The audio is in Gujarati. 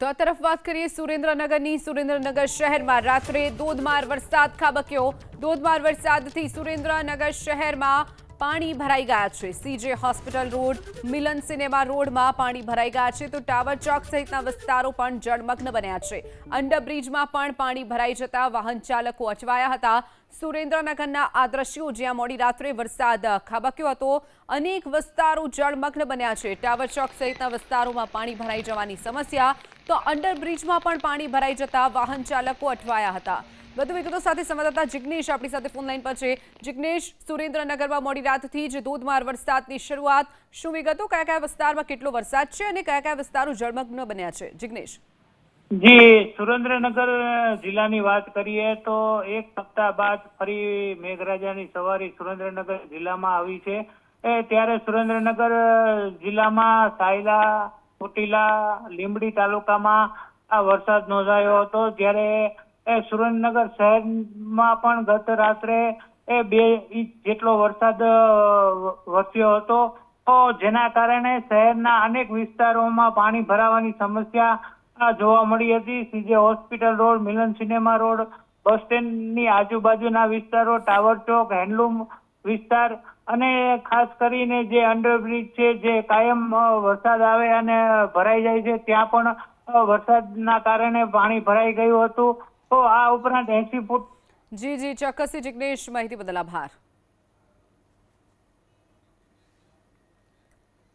તો આ તરફ વાત કરીએ સુરેન્દ્રનગરની. સુરેન્દ્રનગર શહેરમાં રાત્રે ધોધમાર વરસાદ ખાબક્યો. ધોધમાર વરસાદથી સુરેન્દ્રનગર શહેરમાં પાણી ભરાઈ ગયા છે. C J hospital road, Milan cinema રોડમાં પાણી ભરાઈ ગયા છે. તો ટાવર ચોક સહિતના વિસ્તારો પણ જળમગ્ન બન્યા છે. અંડરબ્રિજમાં પણ પાણી ભરાઈ જતા વાહન ચાલકો અચવાયા હતા. સુરેન્દ્રનગરના આ દ્રશ્યો જ્યાં મોડી રાત્રે વરસાદ ખાબક્યો હતો, અનેક વિસ્તારો જળમગ્ન બન્યા છે. ટાવર ચોક સહિતના વિસ્તારોમાં પાણી ભરાઈ જવાની સમસ્યા તો અંડરબ્રિજમાં પણ પાણી ભરાઈ જતા વાહન ચાલકો અટવાયા હતા. વધુ વિગતો સાથે સંવાદદાતા જિગ્નેશ આપણી સાથે ફોન લાઈન પર છે. જિગ્નેશ, સુરેન્દ્રનગરમાં મોડી રાતથી જ ધોધમાર વરસાદની શરૂઆત. શું વિગતો? કયા કયા વિસ્તારમાં કેટલો વરસાદ છે અને કયા કયા વિસ્તારો જળમગ્ન બન્યા છે? જિગ્નેશ. જી, સુરેન્દ્રનગર જિલ્લાની વાત કરીએ તો એક સપ્તાહ બાદ ફરી મેઘરાજાની સવારી સુરેન્દ્રનગર જિલ્લામાં આવી છે. ત્યારે સુરેન્દ્રનગર જિલ્લામાં સાયલા ચોટીલા લીંબડી તાલુકામાં આ વરસાદ નોંધાયો હતો. જ્યારે સુરેન્દ્રનગર શહેરમાં પણ ગત રાત્રે એ બે ઇંચ જેટલો વરસાદ વરસ્યો હતો. તો જેના કારણે શહેરના અનેક વિસ્તારોમાં પાણી ભરાવાની સમસ્યા જોવા મળી હતી. C J hospital road, Milan cinema road, bus સ્ટેન્ડની આજુબાજુના વિસ્તારો, ટાવર ચોક, હેન્ડલૂમ વિસ્તાર અને ખાસ કરીને જે અંડરબ્રિજ છે, જે કાયમ વરસાદ આવે અને ભરાઈ જાય છે, ત્યાં પણ વરસાદના કારણે પાણી ભરાઈ ગયું હતું. તો આ ઉપરાંત એસી ફૂટ જી જી, ચોક્કસથી જિગ્નેશ, માહિતી બદલ આભાર.